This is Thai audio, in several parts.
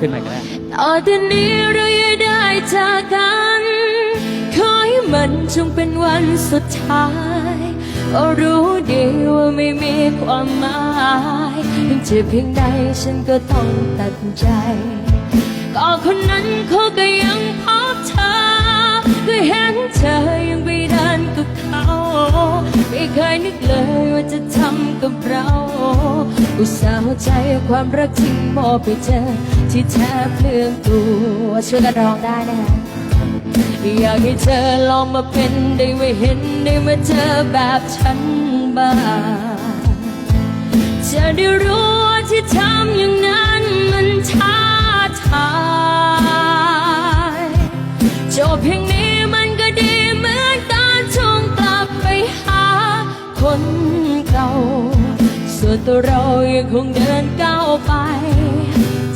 ขึ้นมาก็ได้ต่อแต่นี้เราอย่าได้จากกัน ขอให้มันจงเป็นวันสุดท้ายก็รู้ดีว่าไม่มีความหมายยังเจ็บเพียงใดฉันก็ต้องตัดใจ ก็คนนั้นเขาก็ยังพบเธอก็เห็นเธอยัง เคยนึกเลยว่าจะทำกับเรา อุตส่าห์ใจความรักทิ้งมอบไปเจอที่แท้เพลืองตัวช่วยกันร้องได้นะคะอยากให้เธอลองมาเป็นได้มาเห็นได้มาเจอแบบฉันบ้างจะได้รู้ วนตัวเรายังคงเดินก้าวไป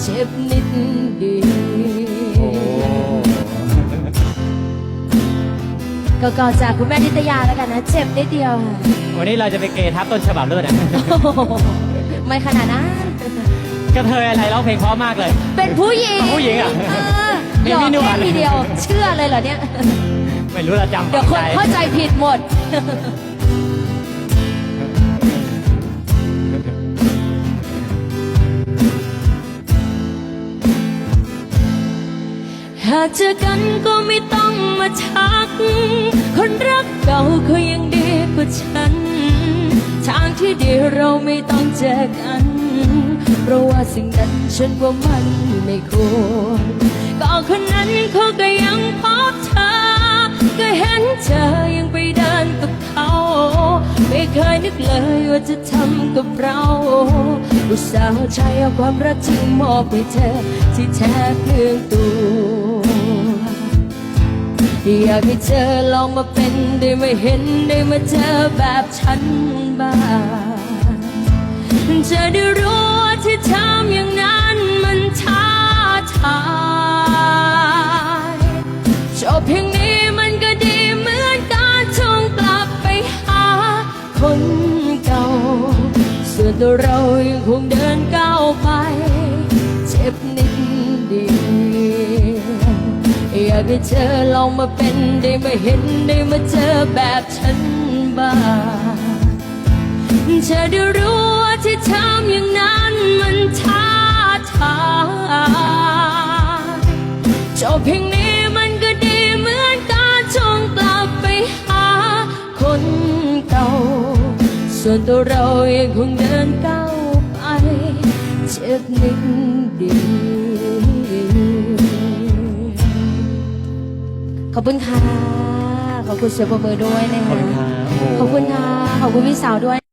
เจ็บนิดเดียวก็ก่อนจากคุณแม่นิตยาแล้วกันนะ เจ็บนิดเดียวค่ะวันนี้เราจะไปเกทับต้นฉบับด้วยนะโอ้โหไม่ขนาดนั้นกระเทยอะไรร้องเพลงเพราะมากเลย เป็นผู้หญิงผู้หญิงเหรอเออมีหยอกมีหนวดแค่ทีเดียว เชื่อเลยเหรอเนี่ย ไม่รู้เราจำเดี๋ยวคนใจเข้าใจผิดหมดากเจอกันก็ไม่ต้องมาทัก คนรักเก่าเขายังดีกว่าฉัน ทางที่ดีเราไม่ต้องเจอกัน เพราะว่าสิ่งนั้นฉันว่ามันไม่ควรก็คนนั้นเขาก็ยังพบเธอ ก็เห็นเธอยังไปเดินกับเขา ไม่เคยนึกเลยว่าจะทำกับเราอุตส่าห์เอาใจเอาความรักที่มอบให้เธอที่แท้เพียงตัว อยากให้เธอลองมาเป็นได้มาเห็นได้มาเจอแบบฉันบ้างจะได้รู้ว่าที่ทำอย่างนั้นมันท้าทายจบเพียงนี้มันก็ดีเหมือนการทวงกลับไปหาคนเก่าส่วนตัวเรายังคงเดินก้าวากให้เธอลองมาเป็นได้มาเห็นได้มาเจอแบบฉันบ้างจะได้รู้ว่าที่ทำอย่างนั้นมันท้าทายจบเพียงนี้มันก็ดีเหมือนการจงกลับไปหาคนเก่า ส่วนตัวเรายังคงเดินก้าวไปเจ็บนิด ขอบคุณค่ะ ขอบคุณเสียงปรบมือด้วยนะขอบคะคุณครับโอ้ขอบคุณค่ะขอบคุณพี่สาวด้วย